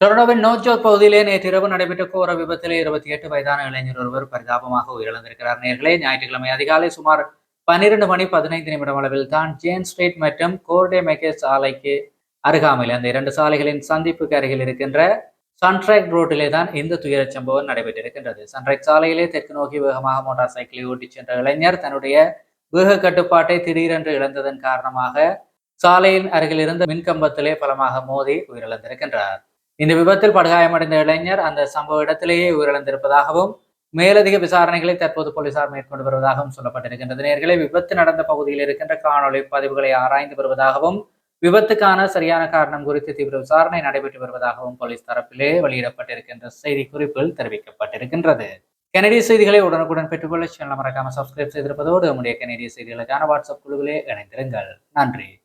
டொரடோவின் நோஜோக் பகுதியிலே நேற்றிரவு நடைபெற்ற கோர விபத்திலே இருபத்தி எட்டு வயதான இளைஞர் ஒருவர் பரிதாபமாக உயிரிழந்திருக்கிறார். நேர்களே ஞாயிற்றுக்கிழமை அதிகாலை சுமார் பன்னிரண்டு மணி பதினைந்து நிமிடம் அளவில் தான் ஜேன் ஸ்ட்ரீட் மற்றும் கோர்டே மெகே சாலைக்கு அருகாமையில் அந்த இரண்டு சாலைகளின் சந்திப்புக்கு அருகில் இருக்கின்ற சன்ட்ராக் ரோட்டிலே தான் இந்த துயரச் சம்பவம் நடைபெற்றிருக்கின்றது. சன்ட்ராக் சாலையிலே தெற்கு நோக்கி வேகமாக மோட்டார் சைக்கிளை ஓட்டிச் சென்ற இளைஞர் தன்னுடைய வேக கட்டுப்பாட்டை திடீரென்று இழந்ததன் காரணமாக சாலையின் அருகில் இருந்த மின்கம்பத்திலே பலமாக மோதி உயிரிழந்திருக்கின்றார். இந்த விபத்தில் படுகாயமடைந்த இளைஞர் அந்த சம்பவ இடத்திலேயே உயிரிழந்திருப்பதாகவும் மேலதிக விசாரணைகளை தற்போது போலீசார் மேற்கொண்டு வருவதாகவும் சொல்லப்பட்டிருக்கின்றது. நேர்களை விபத்து நடந்த பகுதியில் இருக்கின்ற காணொளி பதிவுகளை ஆராய்ந்து வருவதாகவும் விபத்துக்கான சரியான காரணம் குறித்து தீவிர விசாரணை நடைபெற்று வருவதாகவும் போலீஸ் தரப்பிலே வெளியிடப்பட்டிருக்கின்ற செய்தி குறிப்பில் தெரிவிக்கப்பட்டிருக்கின்றது. கனடிய செய்திகளை உடனுக்குடன் பெற்றுக்கொள்ள சேனல் மறக்காம சப்ஸ்கிரைப் செய்திருப்பதோடு நம்முடைய கனடிய செய்திகளுக்கான வாட்ஸ்அப் குழுவிலே இணைந்திருங்கள். நன்றி.